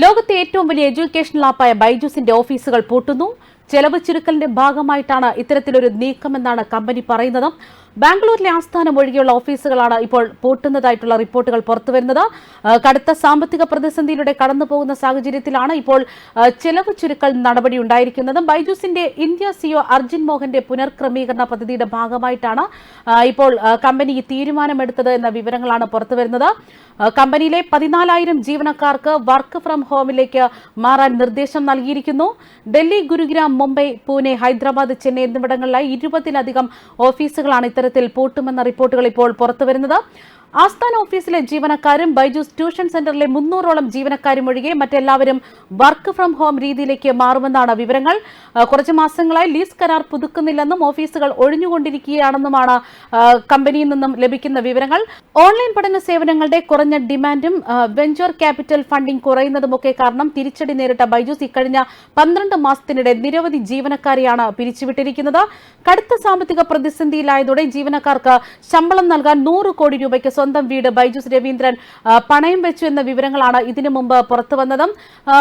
ലോകത്തെ ഏറ്റവും വലിയ എഡ്യൂക്കേഷണൽ ആപ്പായ ബൈജൂസിന്റെ ഓഫീസുകൾ പൂട്ടുന്നു. ചെലവ് ചുരുക്കലിന്റെ ഭാഗമായിട്ടാണ് ഇത്തരത്തിലൊരു നീക്കമെന്നാണ് കമ്പനി പറയുന്നത്. ബാംഗ്ലൂരിലെ ആസ്ഥാനം ഒഴികെയുള്ള ഓഫീസുകളാണ് ഇപ്പോൾ പൂട്ടുന്നതായിട്ടുള്ള റിപ്പോർട്ടുകൾ പുറത്തുവരുന്നത്. കടുത്ത സാമ്പത്തിക പ്രതിസന്ധിയിലൂടെ കടന്നുപോകുന്ന സാഹചര്യത്തിലാണ് ഇപ്പോൾ ചെലവ് ചുരുക്കൽ നടപടി ഉണ്ടായിരിക്കുന്നത്. ബൈജൂസിന്റെ ഇന്ത്യ സിഒ അർജുൻ മോഹന്റെ പുനർക്രമീകരണ പദ്ധതിയുടെ ഭാഗമായിട്ടാണ് ഇപ്പോൾ കമ്പനി ഈ തീരുമാനമെടുത്തത് എന്ന വിവരങ്ങളാണ് പുറത്തുവരുന്നത്. കമ്പനിയിലെ പതിനാലായിരം ജീവനക്കാർക്ക് വർക്ക് ഫ്രം ഹോമിലേക്ക് മാറാൻ നിർദ്ദേശം നൽകിയിരിക്കുന്നു. ഡൽഹി ഗുരുഗ്രാം മുംബൈ പൂനെ ഹൈദരാബാദ് ചെന്നൈ എന്നിവിടങ്ങളിലായി ഇരുപതിലധികം ഓഫീസുകളാണ് ഇത്തരത്തിൽ പൂട്ടുമെന്ന റിപ്പോർട്ടുകൾ ഇപ്പോൾ പുറത്തുവരുന്നത്. ആസ്ഥാന ഓഫീസിലെ ജീവനക്കാരും ബൈജൂസ് ട്യൂഷൻ സെന്ററിലെ മുന്നൂറോളം ജീവനക്കാരും ഒഴികെ മറ്റെല്ലാവരും വർക്ക് ഫ്രം ഹോം രീതിയിലേക്ക് മാറുമെന്നാണ് വിവരങ്ങൾ. കുറച്ച് മാസങ്ങളായി ലീസ് കരാർ പുതുക്കുന്നില്ലെന്നും ഓഫീസുകൾ ഒഴിഞ്ഞുകൊണ്ടിരിക്കുകയാണെന്നുമാണ് കമ്പനിയിൽ നിന്നും ലഭിക്കുന്ന വിവരങ്ങൾ. ഓൺലൈൻ പഠന സേവനങ്ങളുടെ കുറഞ്ഞ ഡിമാൻഡും വെഞ്ചർ ക്യാപിറ്റൽ ഫണ്ടിംഗ് കുറയുന്നതുമൊക്കെ കാരണം തിരിച്ചടി നേരിട്ട ബൈജൂസ് ഇക്കഴിഞ്ഞ പന്ത്രണ്ട് മാസത്തിനിടെ നിരവധി ജീവനക്കാരെയാണ് പിരിച്ചുവിട്ടിരിക്കുന്നത്. കടുത്ത സാമ്പത്തിക പ്രതിസന്ധിയിലായതോടെ ജീവനക്കാർക്ക് ശമ്പളം നൽകാൻ നൂറ് കോടി രൂപയ്ക്ക് സ്വന്തം വീട് ബൈജൂസ് രവീന്ദ്രൻ പണയം വെച്ചു എന്ന വിവരങ്ങളാണ് ഇതിനു മുമ്പ് പുറത്തുവന്നതും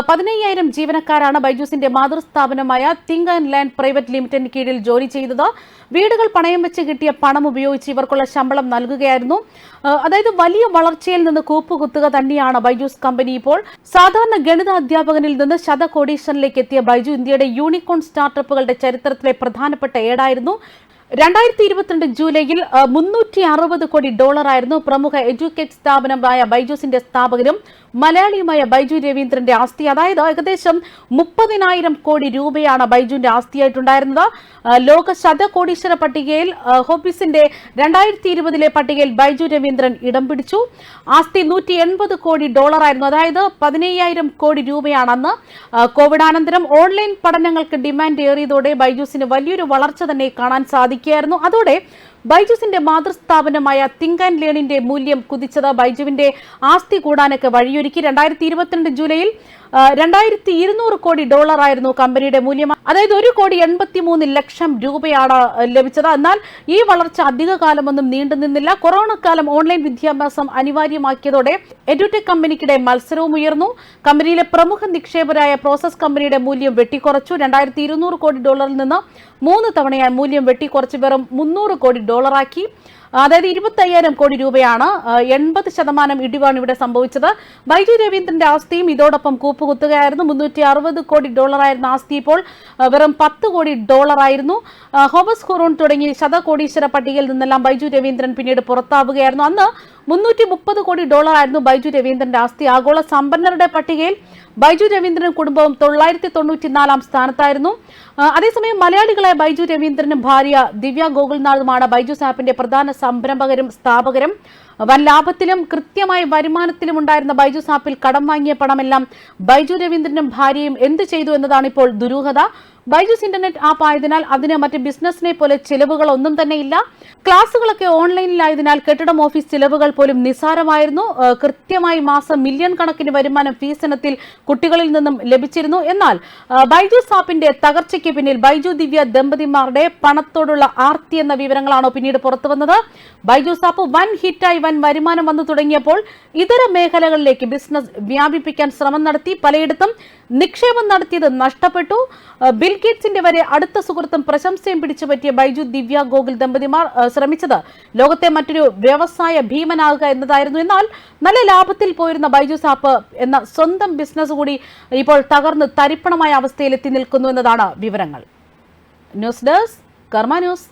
പതിനയ്യായിരം ജീവനക്കാരാണ് ബൈജൂസിന്റെ മാതൃസ്ഥാപനമായ തിങ്ക് ആൻഡ് ലാൻഡ് പ്രൈവറ്റ് ലിമിറ്റഡിന് കീഴിൽ ജോലി ചെയ്തത്. വീടുകൾ പണയം വെച്ച് കിട്ടിയ പണം ഉപയോഗിച്ച് ഇവർക്കുള്ള ശമ്പളം നൽകുകയായിരുന്നു. അതായത് വലിയ വളർച്ചയിൽ നിന്ന് കൂപ്പുകുത്തുക തന്നെയാണ് ബൈജൂസ് കമ്പനി ഇപ്പോൾ. സാധാരണ ഗണിത അധ്യാപകനിൽ നിന്ന് ശതകോടീശ്വരനിലേക്ക് എത്തിയ ബൈജു ഇന്ത്യയുടെ യൂണിക്കോൺ സ്റ്റാർട്ടപ്പുകളുടെ ചരിത്രത്തിലെ പ്രധാനപ്പെട്ട ഏടായിരുന്നു. രണ്ടായിരത്തി ഇരുപത്തിരണ്ട് ജൂലൈയിൽ മുന്നൂറ്റി അറുപത് കോടി ഡോളറായിരുന്നു പ്രമുഖ എഡ്യൂക്കേറ്റ് സ്ഥാപനമായ ബൈജൂസിന്റെ സ്ഥാപകരും മലയാളിയുമായ ബൈജു രവീന്ദ്രന്റെ ആസ്തി. അതായത് ഏകദേശം മുപ്പതിനായിരം കോടി രൂപയാണ് ബൈജുവിന്റെ ആസ്തിയായിട്ടുണ്ടായിരുന്നത്. ലോക ശതകോടീശ്വര പട്ടികയിൽ ഹോബീസിന്റെ രണ്ടായിരത്തി ഇരുപതിലെ പട്ടികയിൽ ബൈജു രവീന്ദ്രൻ ഇടം പിടിച്ചു. ആസ്തി നൂറ്റി എൺപത് കോടി ഡോളറായിരുന്നു. അതായത് പതിനയ്യായിരം കോടി രൂപയാണെന്ന് കോവിഡാനന്തരം ഓൺലൈൻ പഠനങ്ങൾക്ക് ഡിമാൻഡ് ഏറിയതോടെ ബൈജൂസിന് വലിയൊരു വളർച്ച തന്നെ കാണാൻ സാധിക്കുകയായിരുന്നു അതോടെ ബൈജുസിന്റെ മാതൃസ്ഥാപനമായ തിങ്ക് ആൻഡ് ലേണിന്റെ മൂല്യം കുതിച്ചത് ബൈജുവിന്റെ ആസ്തി കൂടാനൊക്കെ വഴിയൊരുക്കി. രണ്ടായിരത്തി ഇരുപത്തിരണ്ട് ജൂലൈയിൽ രണ്ടായിരത്തി ഇരുന്നൂറ് കോടി ഡോളർ ആയിരുന്നു കമ്പനിയുടെ മൂല്യം അതായത് ഒരു കോടി എൺപത്തി മൂന്ന് ലക്ഷം രൂപയാണ് ലഭിച്ചത്. എന്നാൽ ഈ വളർച്ച അധിക കാലമൊന്നും നീണ്ടു നിന്നില്ല. കൊറോണ കാലം ഓൺലൈൻ വിദ്യാഭ്യാസം അനിവാര്യമാക്കിയതോടെ എഡ്യൂടെക് കമ്പനിക്കിടെ മത്സരവും ഉയർന്നു. കമ്പനിയിലെ പ്രമുഖ നിക്ഷേപരായ പ്രോസസ് കമ്പനിയുടെ മൂല്യം വെട്ടിക്കുറച്ചു. രണ്ടായിരത്തി ഇരുന്നൂറ് കോടി ഡോളറിൽ നിന്ന് മൂന്ന് തവണയായി മൂല്യം വെട്ടിക്കുറച്ച് വെറും മുന്നൂറ് കോടി ഡോളറാക്കി. അതായത് ഇരുപത്തി അയ്യായിരം കോടി രൂപയാണ് എൺപത് ശതമാനം ഇടിവാണ് ഇവിടെ സംഭവിച്ചത്. ബൈജു രവീന്ദ്രന്റെ ആസ്തിയും ഇതോടൊപ്പം കൂപ്പുകുത്തുകയായിരുന്നു. മുന്നൂറ്റി അറുപത് കോടി ഡോളറായിരുന്ന ആസ്തി ഇപ്പോൾ വെറും പത്ത് കോടി ഡോളറായിരുന്നു. ഹോമസ് ഹുറൂൺ തുടങ്ങി ശതകോടീശ്വര പട്ടികയിൽ നിന്നെല്ലാം ബൈജു രവീന്ദ്രൻ പിന്നീട് പുറത്താവുകയായിരുന്നു. അന്ന് മുന്നൂറ്റി മുപ്പത് കോടി ഡോളർ ആയിരുന്നു ബൈജു രവീന്ദ്രന്റെ ആസ്തി. ആഗോള സമ്പന്നരുടെ പട്ടികയിൽ ബൈജു രവീന്ദ്രൻ കുടുംബവും തൊള്ളായിരത്തി തൊണ്ണൂറ്റിനാലാം സ്ഥാനത്തായിരുന്നു അതേസമയം മലയാളികളായ ബൈജു രവീന്ദ്രനും ഭാര്യ ദിവ്യ ഗോകുൽനാഥുമാണ് ബൈജു സാപ്പിന്റെ പ്രധാന സംരംഭകരും സ്ഥാപകരും. വൻ ലാഭത്തിലും കൃത്യമായ വരുമാനത്തിലും ഉണ്ടായിരുന്ന ബൈജു സാപ്പിൽ കടം വാങ്ങിയ പണമെല്ലാം ബൈജു രവീന്ദ്രനും ഭാര്യയും എന്ത് ചെയ്തു എന്നതാണ് ഇപ്പോൾ ദുരൂഹത. ബൈജൂസ് ഇന്റർനെറ്റ് ആപ്പ് ആയതിനാൽ അതിന് മറ്റ് ബിസിനസിനെ പോലെ ചെലവുകൾ ഒന്നും തന്നെ ഇല്ല ക്ലാസുകളൊക്കെ ഓൺലൈനിലായതിനാൽ കെട്ടിടം ഓഫീസ് ചെലവുകൾ പോലും നിസ്സാരമായിരുന്നു. കൃത്യമായി മാസം മില്യൺ കണക്കിന് വരുമാനം ഫീസ് ഇനത്തിൽ കുട്ടികളിൽ നിന്നും ലഭിച്ചിരുന്നു. എന്നാൽ ബൈജൂസ് ആപ്പിന്റെ തകർച്ചയ്ക്ക് പിന്നിൽ ബൈജു ദിവ്യ ദമ്പതിമാരുടെ പണത്തോടുള്ള ആർത്തി എന്ന വിവരങ്ങളാണോ പിന്നീട് പുറത്തുവന്നത്? ബൈജൂസ് ആപ്പ് വൻ ഹിറ്റായി വൻ വരുമാനം വന്നു തുടങ്ങിയപ്പോൾ ഇതര മേഖലകളിലേക്ക് ബിസിനസ് വ്യാപിപ്പിക്കാൻ ശ്രമം നടത്തി. പലയിടത്തും നിക്ഷേപം നടത്തിയത് നഷ്ടപ്പെട്ടു. ബിൽഗേറ്റ്സിന്റെ ബിൽ ഗേറ്റ്സിന്റെ വരെ അടുത്ത സുഹൃത്തും പ്രശംസയും പിടിച്ചു പറ്റിയ ബൈജു ദിവ്യ ഗോകുൽ ദമ്പതിമാർ ശ്രമിച്ചത് ലോകത്തെ മറ്റൊരു വ്യവസായ ഭീമനാകുക എന്നതായിരുന്നു. എന്നാൽ നല്ല ലാഭത്തിൽ പോയിരുന്ന ബൈജു സാപ്പ് എന്ന സ്വന്തം ബിസിനസ് കൂടി ഇപ്പോൾ തകർന്ന് തരിപ്പണമായ അവസ്ഥയിലെത്തി നിൽക്കുന്നു എന്നതാണ് വിവരങ്ങൾ. News desk Karma news.